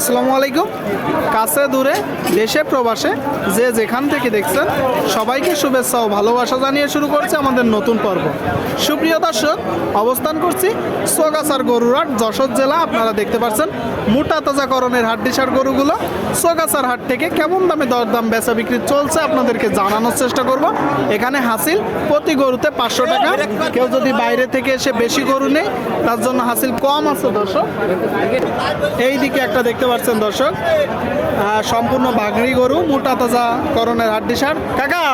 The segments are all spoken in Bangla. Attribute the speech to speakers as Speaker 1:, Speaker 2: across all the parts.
Speaker 1: আসসালামু আলাইকুম। কাছে দূরে, দেশে প্রবাসে, যে যেখান থেকে দেখছেন, সবাইকে শুভেচ্ছা ও ভালোবাসা জানিয়ে শুরু করছে আমাদের নতুন পর্ব। সুপ্রিয় দর্শক, অবস্থান করছি সোগাছার গরুরহাট, যশোর জেলা। আপনারা দেখতে পাচ্ছেন মোটা তাজাকরণের হাড্ডিসার গরুগুলো। সোগাছার হাট থেকে কেমন দামে দরদাম বেচা বিক্রি চলছে আপনাদেরকে জানানোর চেষ্টা করব। এখানে হাসিল প্রতি গরুতে পাঁচশো টাকা। কেউ যদি বাইরে থেকে এসে বেশি গরু নেই তার জন্য হাসিল কম আছে দর্শক। এই দিকে একটা দেখতে পাচ্ছেন দর্শক। সম্পূর্ণ বাঘড়ি গরু মোটা তাজা করণের হাড্ডি সার কাকা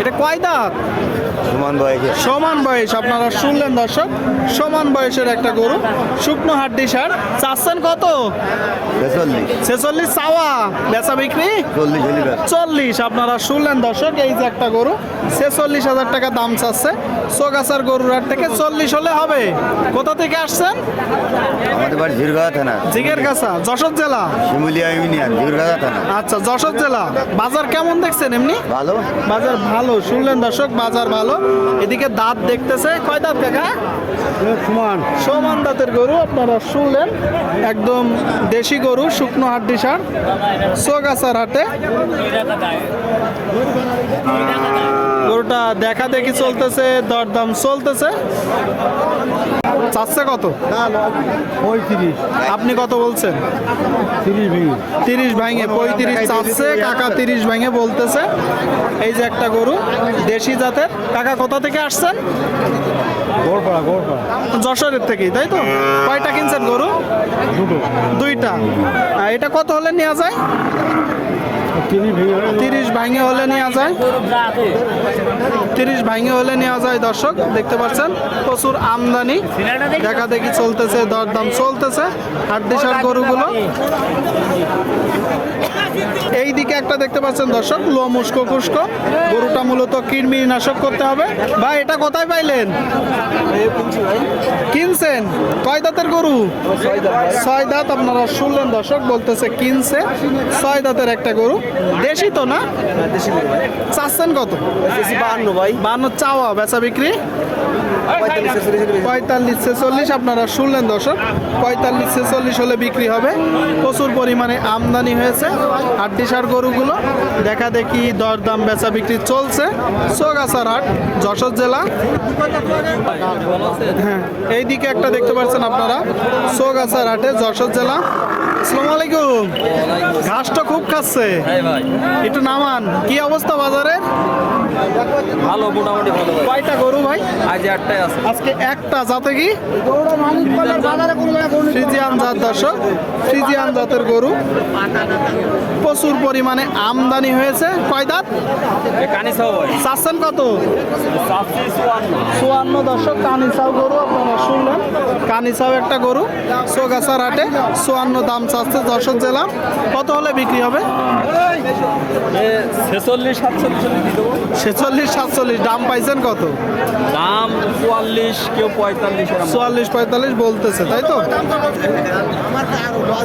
Speaker 1: এটা কয় দাঁত?
Speaker 2: সুমন বয়সে।
Speaker 1: সমান বয়স আপনারা শুনলেন দর্শক। সমান বয়সের একটা গরু শুকনো হাড্ডি সার চাচ্ছেন কত?
Speaker 2: ছেচল্লিশ।
Speaker 1: চাওয়া। বেচা বিক্রি?
Speaker 2: চল্লিশ
Speaker 1: আপনারা শুনলেন দর্শক এই যে একটা গরু ছেচল্লিশ হাজার টাকা দাম চাচ্ছে। সোগাছার গরুর হাট থেকে চল্লিশ হলে হবে। কোথা থেকে আসছেন?
Speaker 2: আমাদের বাড়ি ঝিরগাঁও থানা।
Speaker 1: জিগের কাছা যশোর জেলা?
Speaker 2: শিমুলিয়া ইউনিয়ন ঝিরগাঁও থানা।
Speaker 1: আচ্ছা যশোর জেলা। বাজার কেমন দেখছেন এমনি?
Speaker 2: ভালো।
Speaker 1: বাজার ভালো শুনলেন দর্শক বাজার ভালো। এদিকে দাঁত দেখতেছে। কয় দাঁত দেখা
Speaker 2: সুমন।
Speaker 1: সমান দাঁতের গরু আপনারা শুনলেন। একদম দেশি গরু শুকনো হাড্ডি সার সোগাছার হাটে। গরুটা দেখা দেখি চলতেছে দরদাম চলতেছে। চাচ্ছে কত?
Speaker 2: পঁয়ত্রিশ।
Speaker 1: আপনি কত বলছেন?
Speaker 2: তিরিশ ভেঙে।
Speaker 1: তিরিশ ভাঙে পঁয়ত্রিশ চাচ্ছে কাকা তিরিশ ভাঙে বলতেছে। এই যে একটা গরু দেশি জাতের। কাকা কোথা থেকে আসছেন?
Speaker 2: গোড়পাড়া গোড়পাড়া
Speaker 1: যশোরের থেকেই তাই তো? কয়টা কিনছেন গরু?
Speaker 2: দুটো।
Speaker 1: দুইটা। এটা কত হলে নেওয়া যায়?
Speaker 2: তিরিশ ভাঙে
Speaker 1: হলে নেওয়া যায়? তিরিশ ভাঙে হলে নেওয়া যায় দর্শক, দেখতে পাচ্ছেন, প্রচুর আমদানি। দেখা দেখি চলতেছে, দরদাম চলতেছে। হাড্ডিসার গরুগুলো। এই দিকে একটা দেখতে পাচ্ছেন দর্শক লো মুস্কো কুস্কো গরুটা মূলত কৃমি নাশক করতে হবে। ভাই, এটা কোথায় পাইলেন? কিনছেন? কয় দাঁতের গরু? ছয় দাঁত আপনারা শুনলেন দর্শক, বলতেছে কিনছে। ছয় দাঁতের একটা গরু। দেশি তো না? চাচ্ছেন কত?
Speaker 2: বাহান্ন ভাই।
Speaker 1: বান্ন চাওয়া বেচা বিক্রি? পঁয়তাল্লিশ ছেচল্লিশ আপনারা শুনলেন দর্শক পঁয়তাল্লিশ ছেচল্লিশ হলে বিক্রি হবে। প্রচুর পরিমাণে আমদানি হয়েছে হাড্ডিসার গরুগুলো। দেখা দেখি দরদাম বেচা বিক্রি চলছে। সোগাছার হাট যশোর জেলা। হ্যাঁ এইদিকে একটা দেখতে পাচ্ছেন আপনারা সোগাছার হাটে যশোর জেলা। আসসালামু আলাইকুম। ঘাসটা খুব খাচ্ছে। একটু নামান কি অবস্থা বাজারের
Speaker 3: ভালো মোটামুটি ভালো
Speaker 1: কয়টা গরু ভাই?
Speaker 3: আজ আটটায় আছে।
Speaker 1: আজকে একটা জাতে কি? ফ্রিজিয়ান জাত দর্শক ফ্রিজিয়ান জাতের গরু। প্রচুর পরিমাণে আমদানি হয়েছে। কয় দাঁত? চাচ্ছেন কত?
Speaker 3: চুয়ান্ন।
Speaker 1: দর্শক কানিসাও গরু আপনারা শুনলেন। কানিসাও একটা গরু সোগাছার হাটে চুয়ান্ন দাম চাচ্ছে যশোর জেলা। কত হলে বিক্রি হবে?
Speaker 3: ছেচল্লিশ সাতচল্লিশ
Speaker 1: দাম পাইছেন কত?
Speaker 3: দাম চুয়াল্লিশ কেউ পঁয়তাল্লিশ
Speaker 1: চুয়াল্লিশ পঁয়তাল্লিশ বলতেছে তাই তো?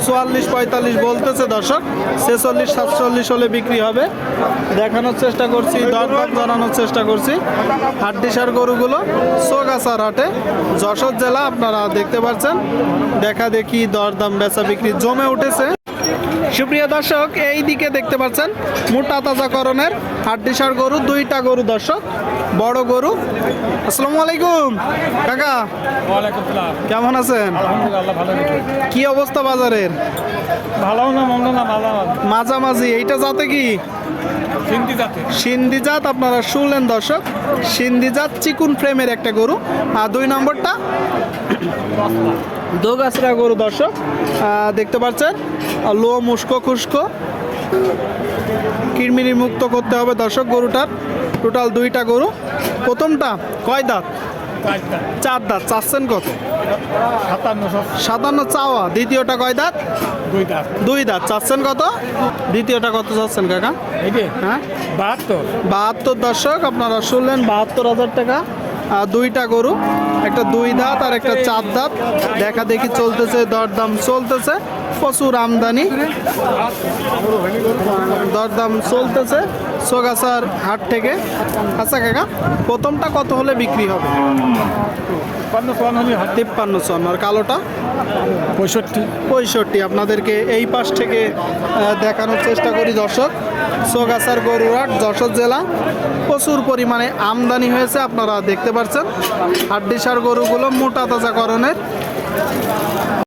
Speaker 1: চুয়াল্লিশ পঁয়তাল্লিশ বলতেছে দর্শক ছেচল্লিশ সাতচল্লিশ হলে বিক্রি হবে। দেখানোর চেষ্টা করছি দরদাম জানানোর চেষ্টা করছি। হাড্ডিসার গরুগুলো সোগাছার হাটে যশোর জেলা আপনারা দেখতে পাচ্ছেন। দেখা দেখি দরদাম বেচা বিক্রি জমে উঠেছে। সুপ্রিয় দর্শক এই দিকে দেখতে পাচ্ছেন মোটা তাজাকরণের হাড্ডিসার গরু দুইটা গরু দর্শক বড় গরু। আসসালামু আলাইকুম কাকা। কেমন আছেন? কি অবস্থা বাজারের?
Speaker 3: ভালো না মন্দ না ভালো
Speaker 1: মাঝামাঝি এইটা যাতে কি? সিন্ধি জাত। আপনারা শুনলেন দর্শক সিন্ধি জাত চিকুন ফ্রেমের একটা গরু। আর দুই নম্বরটা? দোগাছরা গরু দর্শক। দেখতে পাচ্ছেন? লো মুস্কো খুস্কো কিরমিরি মুক্ত করতে হবে দর্শক গরুটার। টোটাল দুইটা গরু। প্রথমটা কয় দাঁত? চার দাঁত। চাচ্ছেন কত?
Speaker 3: সাতান্ন
Speaker 1: চাওয়া। দ্বিতীয়টা কয় দাঁত?
Speaker 3: দুই দাঁত।
Speaker 1: চাচ্ছেন কত? দ্বিতীয়টা কত চাচ্ছেন কাকা? হ্যাঁ?
Speaker 3: বাহাত্তর।
Speaker 1: বাহাত্তর দর্শক আপনারা শুনলেন বাহাত্তর হাজার টাকা আর দুইটা গরু। একটা দুই দাঁত আর একটা চার দাঁত। দেখা দেখি চলতেছে দরদাম চলতেছে। প্রচুর আমদানি। দরদাম চলতেছে সোগাছার হাট থেকে। আচ্ছা কাকা প্রথমটা কত হলে বিক্রি হবে? তিপ্পান্ন চন আর কালোটা?
Speaker 2: পঁয়ষট্টি।
Speaker 1: পঁয়ষট্টি। আপনাদেরকে এই পাশ থেকে দেখানোর চেষ্টা করি দর্শক। সোগাছার গরুরাট যশোর জেলা। প্রচুর পরিমাণে আমদানি হয়েছে আপনারা দেখতে পাচ্ছেন। হাড্ডিসার গরুগুলো মোটা তাজাকরণের